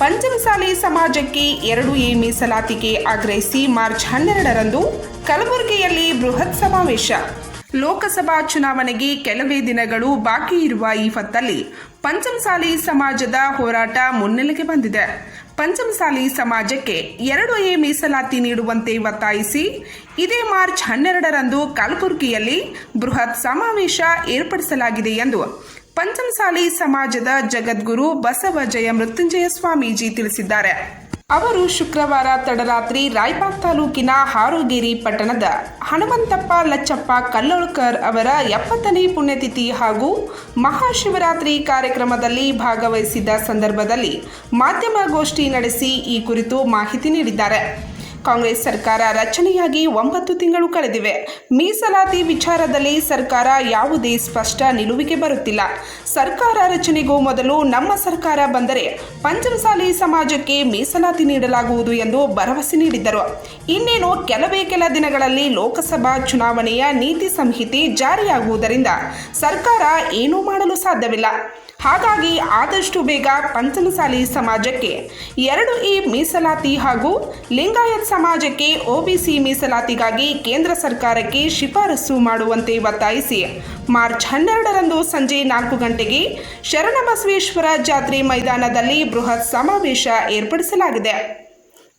ಪಂಚಮಸಾಲಿ ಸಮಾಜಕ್ಕೆ ಎರಡು ಎ ಮೀಸಲಾತಿಗೆ ಆಗ್ರಹಿಸಿ ಮಾರ್ಚ್ ಹನ್ನೆರಡರಂದು ಕಲಬುರಗಿಯಲ್ಲಿ ಬೃಹತ್ ಸಮಾವೇಶ. ಲೋಕಸಭಾ ಚುನಾವಣೆಗೆ ಕೆಲವೇ ದಿನಗಳು ಬಾಕಿ ಇರುವ ಈ ಹೊತ್ತಲ್ಲಿ ಪಂಚಮಸಾಲಿ ಸಮಾಜದ ಹೋರಾಟ ಮುನ್ನೆಲೆಗೆ ಬಂದಿದೆ. ಪಂಚಮಸಾಲಿ ಸಮಾಜಕ್ಕೆ ಎರಡು ಎ ಮೀಸಲಾತಿ ನೀಡುವಂತೆ ಒತ್ತಾಯಿಸಿ ಇದೇ ಮಾರ್ಚ್ ಹನ್ನೆರಡರಂದು ಕಲಬುರಗಿಯಲ್ಲಿ ಬೃಹತ್ ಸಮಾವೇಶ ಏರ್ಪಡಿಸಲಾಗಿದೆ ಎಂದು ಪಂಚಮಸಾಲಿ ಸಮಾಜದ ಜಗದ್ಗುರು ಬಸವಜಯ ಮೃತ್ಯುಂಜಯ ಸ್ವಾಮೀಜಿ ತಿಳಿಸಿದ್ದಾರೆ. ಅವರು ಶುಕ್ರವಾರ ತಡರಾತ್ರಿ ರಾಯಬಾಗ್ ತಾಲೂಕಿನ ಹಾರೋಗೇರಿ ಪಟ್ಟಣದ ಹನುಮಂತಪ್ಪ ಲಚ್ಚಪ್ಪ ಕಲ್ಲೋಳ್ಕರ್ ಅವರ ಎಪ್ಪತ್ತನೇ ಪುಣ್ಯತಿಥಿ ಹಾಗೂ ಮಹಾಶಿವರಾತ್ರಿ ಕಾರ್ಯಕ್ರಮದಲ್ಲಿ ಭಾಗವಹಿಸಿದ್ದ ಸಂದರ್ಭದಲ್ಲಿ ಮಾಧ್ಯಮಗೋಷ್ಠಿ ನಡೆಸಿ ಈ ಕುರಿತು ಮಾಹಿತಿ ನೀಡಿದ್ದಾರೆ. ಕಾಂಗ್ರೆಸ್ ಸರ್ಕಾರ ರಚನೆಯಾಗಿ ಒಂಬತ್ತು ತಿಂಗಳು ಕಳೆದಿವೆ. ಮೀಸಲಾತಿ ವಿಚಾರದಲ್ಲಿ ಸರ್ಕಾರ ಯಾವುದೇ ಸ್ಪಷ್ಟ ನಿಲುವಿಗೆ ಬರುತ್ತಿಲ್ಲ. ಸರ್ಕಾರ ರಚನೆಗೂ ಮೊದಲು ನಮ್ಮ ಸರ್ಕಾರ ಬಂದರೆ ಪಂಚಮಸಾಲಿ ಸಮಾಜಕ್ಕೆ ಮೀಸಲಾತಿ ನೀಡಲಾಗುವುದು ಎಂದು ಭರವಸೆ ನೀಡಿದ್ದರು. ಇನ್ನೇನು ಕೆಲವೇ ಕೆಲ ದಿನಗಳಲ್ಲಿ ಲೋಕಸಭಾ ಚುನಾವಣೆಯ ನೀತಿ ಸಂಹಿತೆ ಜಾರಿಯಾಗುವುದರಿಂದ ಸರ್ಕಾರ ಏನೂ ಮಾಡಲು ಸಾಧ್ಯವಿಲ್ಲ. ಹಾಗಾಗಿ ಆದಷ್ಟು ಬೇಗ ಪಂಚಮಸಾಲಿ ಸಮಾಜಕ್ಕೆ. ಎರಡು ಇ ಮೀಸಲಾತಿ ಹಾಗೂ ಲಿಂಗಾಯತ್ ಸಮಾಜಕ್ಕೆ ಒಬಿಸಿ ಮೀಸಲಾತಿಗಾಗಿ ಕೇಂದ್ರ ಸರ್ಕಾರಕ್ಕೆ ಶಿಫಾರಸು ಮಾಡುವಂತೆ ಒತ್ತಾಯಿಸಿ. ಮಾರ್ಚ್ ಹನ್ನೆರಡರಂದು ಸಂಜೆ ನಾಲ್ಕು ಗಂಟೆಗೆ ಶರಣಬಸವೇಶ್ವರ ಜಾತ್ರೆ ಮೈದಾನದಲ್ಲಿ ಬೃಹತ್ ಸಮಾವೇಶ ಏರ್ಪಡಿಸಲಾಗಿದೆ.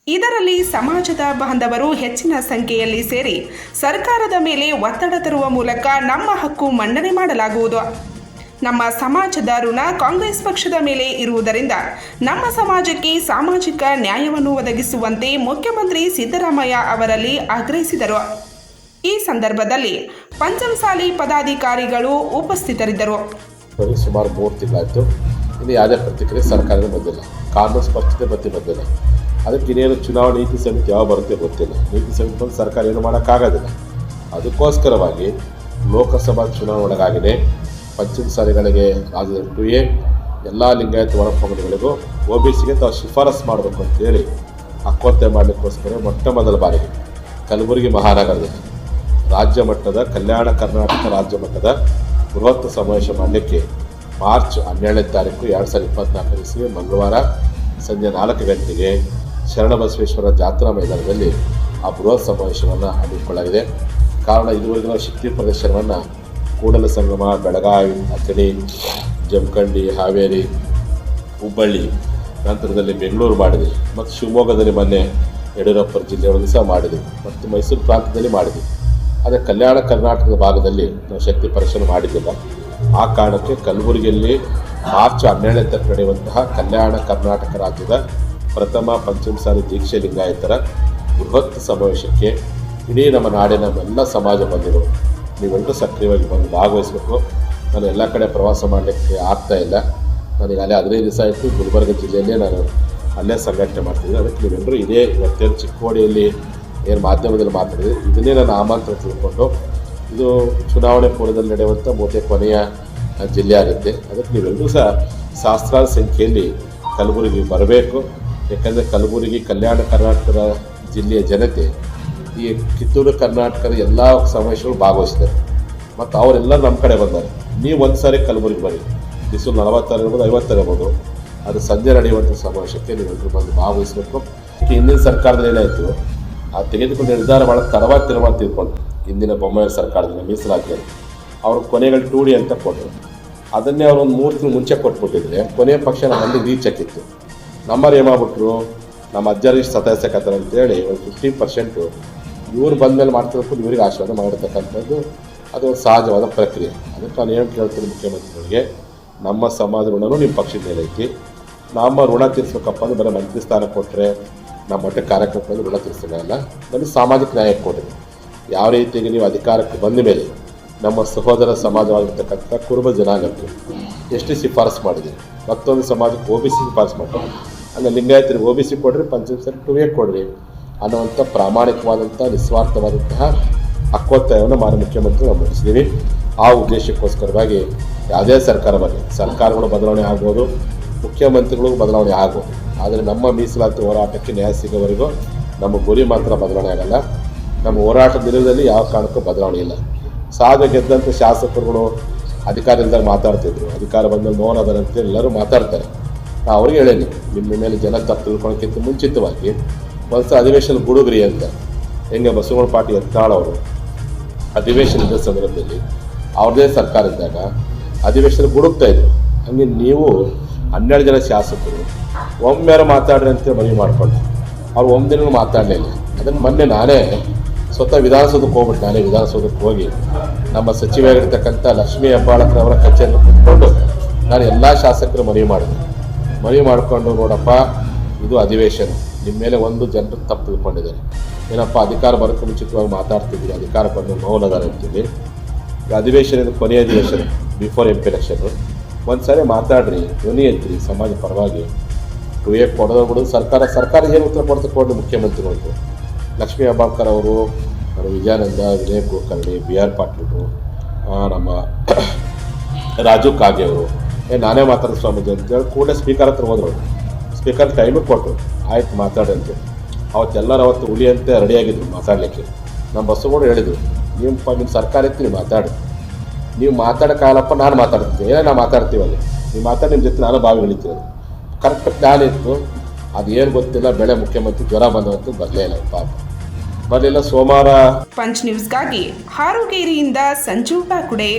ಇದರಲ್ಲಿ ಸಮಾಜದ ಬಾಂಧವರು ಹೆಚ್ಚಿನ ಸಂಖ್ಯೆಯಲ್ಲಿ ಸೇರಿ ಸರ್ಕಾರದ ಮೇಲೆ ಒತ್ತಡ ತರುವ ಮೂಲಕ ನಮ್ಮ ಹಕ್ಕು ಮಂಡನೆ ಮಾಡಲಾಗುವುದು. ನಮ್ಮ ಸಮಾಜದ ಋಣ ಕಾಂಗ್ರೆಸ್ ಪಕ್ಷದ ಮೇಲೆ ಇರುವುದರಿಂದ ನಮ್ಮ ಸಮಾಜಕ್ಕೆ ಸಾಮಾಜಿಕ ನ್ಯಾಯವನ್ನು ಒದಗಿಸುವಂತೆ ಮುಖ್ಯಮಂತ್ರಿ ಸಿದ್ದರಾಮಯ್ಯ ಅವರಲ್ಲಿ ಆಗ್ರಹಿಸಿದರು. ಈ ಸಂದರ್ಭದಲ್ಲಿ ಪಂಚಮಸಾಲಿ ಪದಾಧಿಕಾರಿಗಳು ಉಪಸ್ಥಿತರಿದ್ದರು. ಸುಮಾರು ಮೂರು ತಿಂಗಳಾಯಿತು. ಇನ್ನು ಯಾವುದೇ ಪ್ರತಿಕ್ರಿಯೆ ಸರ್ಕಾರದ ಬಂದಿಲ್ಲ. ಕಾಂಗ್ರೆಸ್ ಪಕ್ಷದ ಬಗ್ಗೆ ಬಂದಿಲ್ಲ. ಅದಕ್ಕೆ ಇನ್ನೇನು ಚುನಾವಣಾ ನೀತಿ ಸಮಿತಿ ಯಾವ ಬರುತ್ತೆ ಗೊತ್ತಿಲ್ಲ. ನೀತಿ ಸಮಿತಿ ಬಂದು ಸರ್ಕಾರ ಏನು ಮಾಡೋಕ್ಕಾಗೋದಿಲ್ಲ. ಅದಕ್ಕೋಸ್ಕರವಾಗಿ ಲೋಕಸಭಾ ಚುನಾವಣೆ ಒಳಗಾಗಿದೆ ಸಾರಿಗಳಿಗೆ ರಾಜ್ಯದ ಟು ಎ, ಎಲ್ಲ ಲಿಂಗಾಯತ ಒಳಪಂಗಡಿಗಳಿಗೂ ಒ ಬಿ ಸಿಗೆ ತಾವು ಶಿಫಾರಸು ಮಾಡಬೇಕು ಅಂತೇಳಿ ಅಕ್ಕೊತ್ತೆ ಮಾಡಲಿಕ್ಕೋಸ್ಕರ ಮೊಟ್ಟ ಮೊದಲ ಬಾರಿಗೆ ಕಲಬುರಗಿ ಮಹಾನಗರದಲ್ಲಿ ರಾಜ್ಯ ಮಟ್ಟದ ಕಲ್ಯಾಣ ಕರ್ನಾಟಕ ರಾಜ್ಯ ಮಟ್ಟದ ಬೃಹತ್ ಸಮಾವೇಶ ಮಾಡಲಿಕ್ಕೆ ಮಾರ್ಚ್ ಹನ್ನೆರಡನೇ ತಾರೀಕು ಎರಡು ಸಾವಿರದ ಇಪ್ಪತ್ತ್ನಾಲ್ಕನೇ ಇಸ್ವಿ ಮಂಗಳವಾರ ಸಂಜೆ ನಾಲ್ಕು ಗಂಟೆಗೆ ಶರಣಬಸವೇಶ್ವರ ಜಾತ್ರಾ ಮೈದಾನದಲ್ಲಿ ಆ ಬೃಹತ್ ಸಮಾವೇಶವನ್ನು ಹಮ್ಮಿಕೊಳ್ಳಲಾಗಿದೆ. ಕಾರಣ ಇದುವರೆಗಿನ ಶಕ್ತಿ ಪ್ರದರ್ಶನವನ್ನು ಕೂಡಲ ಸಂಗಮ, ಬೆಳಗಾವಿ, ಅಥಣಿ, ಜಮಖಂಡಿ, ಹಾವೇರಿ, ಹುಬ್ಬಳ್ಳಿ ನಂತರದಲ್ಲಿ ಬೆಂಗಳೂರು ಮಾಡಿದೆ. ಮತ್ತು ಶಿವಮೊಗ್ಗದಲ್ಲಿ ಮೊನ್ನೆ ಯಡಿಯೂರಪ್ಪ ಜಿಲ್ಲೆಯೊಳಗೆ ಸಹ ಮಾಡಿದೆ. ಮತ್ತು ಮೈಸೂರು ಪ್ರಾಂತ್ಯದಲ್ಲಿ ಮಾಡಿದೆ. ಆದರೆ ಕಲ್ಯಾಣ ಕರ್ನಾಟಕದ ಭಾಗದಲ್ಲಿ ನಾವು ಶಕ್ತಿ ಪ್ರದರ್ಶನ ಮಾಡಿದ್ದಿಲ್ಲ. ಆ ಕಾರಣಕ್ಕೆ ಕಲಬುರಗಿಯಲ್ಲಿ ಮಾರ್ಚ್ ಹನ್ನೆರಡನೇ ತಾರೀಕು ನಡೆಯುವಂತಹ ಕಲ್ಯಾಣ ಕರ್ನಾಟಕ ರಾಜ್ಯದ ಪ್ರಥಮ ಪಂಚಮಸಾಲಿ ದೀಕ್ಷೆ ಲಿಂಗಾಯತರ ಬೃಹತ್ ಸಮಾವೇಶಕ್ಕೆ ಇಡೀ ನಮ್ಮ ನಾಡಿನ ಎಲ್ಲ ಸಮಾಜ ಬಂದಿರು ನೀವೆಲ್ಲರೂ ಸಕ್ರಿಯವಾಗಿ ಬಂದು ಭಾಗವಹಿಸಬೇಕು. ನಾನು ಎಲ್ಲ ಕಡೆ ಪ್ರವಾಸ ಮಾಡಲಿಕ್ಕೆ ಆಗ್ತಾ ಇಲ್ಲ. ನನಗೆ ಅಲ್ಲೇ ಹದಿನೈದು ದಿವಸ ಆಯಿತು ಗುಲ್ಬರ್ಗ ಜಿಲ್ಲೆಯಲ್ಲೇ ನಾನು ಅಲ್ಲೇ ಸಂಘಟನೆ ಮಾಡ್ತಿದ್ದೀನಿ. ಅದಕ್ಕೆ ನೀವೆಲ್ಲರೂ ಇದೇ ಇವತ್ತೇನು ಚಿಕ್ಕೋಡಿಯಲ್ಲಿ ಏನು ಮಾಧ್ಯಮದಲ್ಲಿ ಮಾತಾಡಿದೆ ಇದನ್ನೇ ನಾನು ಆಮಂತ್ರ ತಿಳ್ಕೊಂಡು ಇದು ಚುನಾವಣೆ ಪೂರ್ವದಲ್ಲಿ ನಡೆಯುವಂಥ ಮೂತೆ ಕೊನೆಯ ಜಿಲ್ಲೆ ಆಗುತ್ತೆ. ಅದಕ್ಕೆ ನೀವೆಲ್ಲರೂ ಸಹ ಸಹಸ್ರಾರ ಸಂಖ್ಯೆಯಲ್ಲಿ ಕಲಬುರಗಿ ಬರಬೇಕು. ಯಾಕಂದರೆ ಕಲಬುರಗಿ, ಕಲ್ಯಾಣ ಕರ್ನಾಟಕದ ಜಿಲ್ಲೆಯ ಜನತೆ ಈ ಕಿತ್ತೂರು, ಕರ್ನಾಟಕದ ಎಲ್ಲ ಸಮಾವೇಶಗಳು ಭಾಗವಹಿಸಿದ್ದಾರೆ. ಮತ್ತು ಅವರೆಲ್ಲ ನಮ್ಮ ಕಡೆ ಬಂದಾರೆ. ನೀವು ಒಂದು ಸಾರಿ ಕಲಬುರಗಿ ಬನ್ನಿ. ಬಿಸಿಲು ನಲವತ್ತಾರು ಇರ್ಬೋದು ಐವತ್ತಾರು ಇರ್ಬೋದು. ಅದು ಸಂಜೆ ನಡೆಯುವಂಥ ಸಮಾವೇಶಕ್ಕೆ ನೀವೆಲ್ಲರೂ ಬಂದು ಭಾಗವಹಿಸಬೇಕು. ಹಿಂದಿನ ಸರ್ಕಾರದಲ್ಲಿ ಏನಾಯಿತು? ಆ ತೆಗೆದುಕೊಂಡು ನಿರ್ಧಾರ ಭಾಳ ತಡವಾಗಿ ತೀರ್ಮಾನ ತಿಳ್ಕೊಂಡು ಹಿಂದಿನ ಬೊಮ್ಮಾಯಿ ಸರ್ಕಾರದಿಂದ ಮೀಸಲಾತಿ ಅಂತ ಅವರು ಕೊನೆಗಳು ಟೂಡಿ ಅಂತ ಕೊಟ್ಟರು. ಅದನ್ನೇ ಅವರು ಒಂದು ಮೂರು ತಿಂಗಳು ಮುಂಚೆ ಕೊಟ್ಬಿಟ್ಟಿದ್ರೆ ಕೊನೆಯ ಪಕ್ಷ ನಮ್ಮಲ್ಲಿ ರೀಚ್ ಹಾಕಿತ್ತು. ನಂಬರ್ ಏಮಾಗ್ಬಿಟ್ರು ನಮ್ಮ ಅಜ್ಜರು ಇಷ್ಟು ಸತಾಯಿಸಕತ್ತಾರೆ ಅಂತೇಳಿ ಒಂದು ಫಿಫ್ಟೀನ್ ಪರ್ಸೆಂಟು ಇವ್ರು ಬಂದಮೇಲೆ ಮಾಡ್ತಿರ್ಬೇಕು ಇವರಿಗೆ ಆಶೀರ್ವಾದ ಮಾಡಿರ್ತಕ್ಕಂಥದ್ದು ಅದು ಒಂದು ಸಹಜವಾದ ಪ್ರಕ್ರಿಯೆ. ಅದಕ್ಕೆ ನಾನು ಏನು ಕೇಳ್ತೀನಿ ಮುಖ್ಯಮಂತ್ರಿಗಳಿಗೆ, ನಮ್ಮ ಸಮಾಜ ಋಣನೂ ನಿಮ್ಮ ಪಕ್ಷದ ಮೇಲೆ ಐತಿ. ನಮ್ಮ ಋಣ ತೀರಿಸ್ಬೇಕಪ್ಪ ಅಂದ್ರೆ ಬರೀ ಮಂತ್ರಿ ಸ್ಥಾನ ಕೊಟ್ಟರೆ ನಮ್ಮ ಮಟ್ಟ ಕಾರ್ಯಕ್ರಮದಲ್ಲಿ ಋಣ ತೀರಿಸಲ್ಲ ನನಗೆ ಸಾಮಾಜಿಕ ನ್ಯಾಯ ಕೊಡ್ರಿ ಯಾವ ರೀತಿಯಾಗಿ ನೀವು ಅಧಿಕಾರಕ್ಕೆ ಬಂದ ಮೇಲೆ ನಮ್ಮ ಸಹೋದರ ಸಮಾಜವಾಗಿರ್ತಕ್ಕಂಥ ಕುರುಬ ಜನಾಂಗಕ್ಕೆ ಎಷ್ಟು ಶಿಫಾರಸು ಮಾಡಿದೆ. ಮತ್ತೊಂದು ಸಮಾಜಕ್ಕೆ ಒ ಬಿ ಸಿ ಶಿಫಾರಸು ಮಾಡಿದೆ ಅಂದರೆ ಲಿಂಗಾಯತರಿಗೆ ಒ ಬಿ ಸಿ ಕೊಡ್ರಿ, ಪಂಚಾಯತ್ ಟು ಎ ಕೊಡ್ರಿ. ಅನ್ನುವಂಥ ಪ್ರಾಮಾಣಿಕವಾದಂಥ, ನಿಸ್ವಾರ್ಥವಾದಂತಹ ಹಕ್ಕೊತ್ತಾಯವನ್ನು ಮಾನ್ಯ ಮುಖ್ಯಮಂತ್ರಿ ನಾವು ಮುಗಿಸಿದ್ದೀವಿ ಆ ಉದ್ದೇಶಕ್ಕೋಸ್ಕರವಾಗಿ ಯಾವುದೇ ಸರ್ಕಾರ ಬರಲಿ, ಸರ್ಕಾರಗಳು ಬದಲಾವಣೆ ಆಗ್ಬೋದು, ಮುಖ್ಯಮಂತ್ರಿಗಳು ಬದಲಾವಣೆ ಆಗ್ಬೋದು. ಆದರೆ ನಮ್ಮ ಮೀಸಲಾತಿ ಹೋರಾಟಕ್ಕೆ ನ್ಯಾಯ ಸಿಗೋವರೆಗೂ ನಮ್ಮ ಗುರಿ ಮಾತ್ರ ಬದಲಾವಣೆ ಆಗಲ್ಲ. ನಮ್ಮ ಹೋರಾಟ ದಿನದಲ್ಲಿ ಯಾವ ಕಾರಣಕ್ಕೂ ಬದಲಾವಣೆ ಇಲ್ಲ. ಸಾಧ ಗೆದ್ದಂಥ ಶಾಸಕರುಗಳು ಅಧಿಕಾರ ಇಲ್ದಾಗ ಮಾತಾಡ್ತಿದ್ರು. ಅಧಿಕಾರ ಬಂದ ಮೌನ ಅದರಂತ ಎಲ್ಲರೂ ಮಾತಾಡ್ತಾರೆ. ಅವ್ರಿಗೆ ಹೇಳೇನಿ, ನಿಮ್ಮ ಮೇಲೆ ಜನ ತಪ್ಪು ತಿಳ್ಕೊಳಕ್ಕಿಂತ ಮುಂಚಿತವಾಗಿ ಒಂದ್ಸಲ ಅಧಿವೇಶನ ಗುಡುಗ್ರಿ ಅಂತ. ಹೆಂಗೆ ಪಾಟಿ ಎತ್ತಾಳ್ ಅವರು ಅಧಿವೇಶನ ಇದ್ದ ಸಂದರ್ಭದಲ್ಲಿ ಅವ್ರದ್ದೇ ಸರ್ಕಾರ ಇದ್ದಾಗ ಅಧಿವೇಶನ ಗುಡುಕ್ತಾ ಇದ್ರು. ಹಂಗೆ ನೀವು ಹನ್ನೆರಡು ಜನ ಶಾಸಕರು ಒಮ್ಮೆಯಾರು ಮಾತಾಡ್ರಿ ಅಂತ ಮನವಿ ಮಾಡಿಕೊಂಡು ಅವ್ರು ದಿನ ಮಾತಾಡಲಿಲ್ಲ ಅದನ್ನು ಮೊನ್ನೆ ನಾನೇ ಸ್ವತಃ ವಿಧಾನಸೌಧಕ್ಕೆ ಹೋಗ್ಬಿಟ್ಟು ನಾನೇ ವಿಧಾನಸೌಧಕ್ಕೆ ಹೋಗಿ ನಮ್ಮ ಸಚಿವರಾಗಿರ್ತಕ್ಕಂಥ ಲಕ್ಷ್ಮೀ ಅವರ ಕಚೇರಿ ಕುತ್ಕೊಂಡು ನಾನು ಎಲ್ಲ ಶಾಸಕರು ಮನವಿ ಮಾಡಿದೆ. ಮನವಿ ಮಾಡಿಕೊಂಡು ನೋಡಪ್ಪ ಇದು ಅಧಿವೇಶನ. ನಿಮ್ಮ ಮೇಲೆ ಒಂದು ಜನರು ತಪ್ಪು ತಿಳ್ಕೊಂಡಿದ್ದಾರೆ. ಏನಪ್ಪ, ಅಧಿಕಾರ ಬರೋಕ್ಕೆ ಮುಂಚಿತವಾಗಿ ಮಾತಾಡ್ತಿದ್ವಿ ಅಧಿಕಾರ ಬಂದು ಮೌನದಾರ ಅಂತೀವಿ ಅಧಿವೇಶನ ಇದು ಕೊನೆಯ ಅಧಿವೇಶನ ಬಿಫೋರ್ ಎಂ ಪಿ ಎಲೆಕ್ಷನ್ ಒಂದು ಸಾರಿ ಮಾತಾಡ್ರಿ, ಧ್ವನಿ ಎತ್ರಿ, ಸಮಾಜ ಪರವಾಗಿ. ಟು ಎ ಕೊಡೋದು ಬಿಡೋದು ಸರ್ಕಾರ ಸರ್ಕಾರ ಏನು ಉತ್ತರ ಕೊಡ್ತಾ ಕೊಡ್ಲಿ ಮುಖ್ಯಮಂತ್ರಿಗಳು ಲಕ್ಷ್ಮೀ ಹೆಬ್ಬಾಳ್ಕರ್ ಅವರು ವಿಜಯಾನಂದ, ವಿನಯ್ ಕುಲಕರ್ಣಿ ಬಿ ಆರ್ ಪಾಟೀಲ್ರು ನಮ್ಮ ರಾಜು ಕಾಗೆ ಅವರು. ಏ, ನಾನೇ ಮಾತಾಡೋ ಸ್ವಾಮೀಜಿ ಅಂತೇಳಿ ಕೂಡಲೇ ಸ್ಪೀಕರ್ ಹತ್ರ ಹೋದ್ರು ಸ್ಪೀಕರ್ ಟೈಮಿಗೆ ಕೊಟ್ಟರು. ಆಯ್ತು, ಮಾತಾಡಂತೆ. ಅಂತ ಅವತ್ತೆಲ್ಲರೂ ಅವತ್ತು ಹುಲಿಯಂತೆ ರೆಡಿಯಾಗಿದ್ರು ಮಾತಾಡಲಿಕ್ಕೆ. ನಮ್ಮ ಬಸ್ಸುಗಳು ಹೇಳಿದ್ರು ನಿಮ್ಮ ನಿಮ್ಮ ಸರ್ಕಾರ ಇತ್ತು, ನೀವು ಮಾತಾಡಿ. ನೀವು ಮಾತಾಡೋಕ್ಕಾಗಲ್ಲಪ್ಪ ನಾನು ಮಾತಾಡ್ತೀನಿ ಏನೇ ನಾವು ಮಾತಾಡ್ತೀವಲ್ಲ. ನೀವು ಮಾತಾಡಿ ನಿಮ್ಮ ಜೊತೆ ನಾನು ಬಾವಿ ಇಳಿತೀವಿ ಕರೆಕ್ಟ್ ಪ್ಲ್ಯಾನ್ ಇತ್ತು. ಅದೇನು ಗೊತ್ತಿಲ್ಲ, ಬೆಳೆ ಮುಖ್ಯಮಂತ್ರಿ ಜ್ವರ ಬಂದವಂತೂ ಬರಲೇ ಇಲ್ಲ, ಪಾಪ. ಬರಲಿಲ್ಲ ಸೋಮವಾರ. ಪಂಚ್ ನ್ಯೂಸ್ಗಾಗಿ ಹಾರುಗೇರಿಯಿಂದ ಸಂಜು ಬಾಕುಡೆ.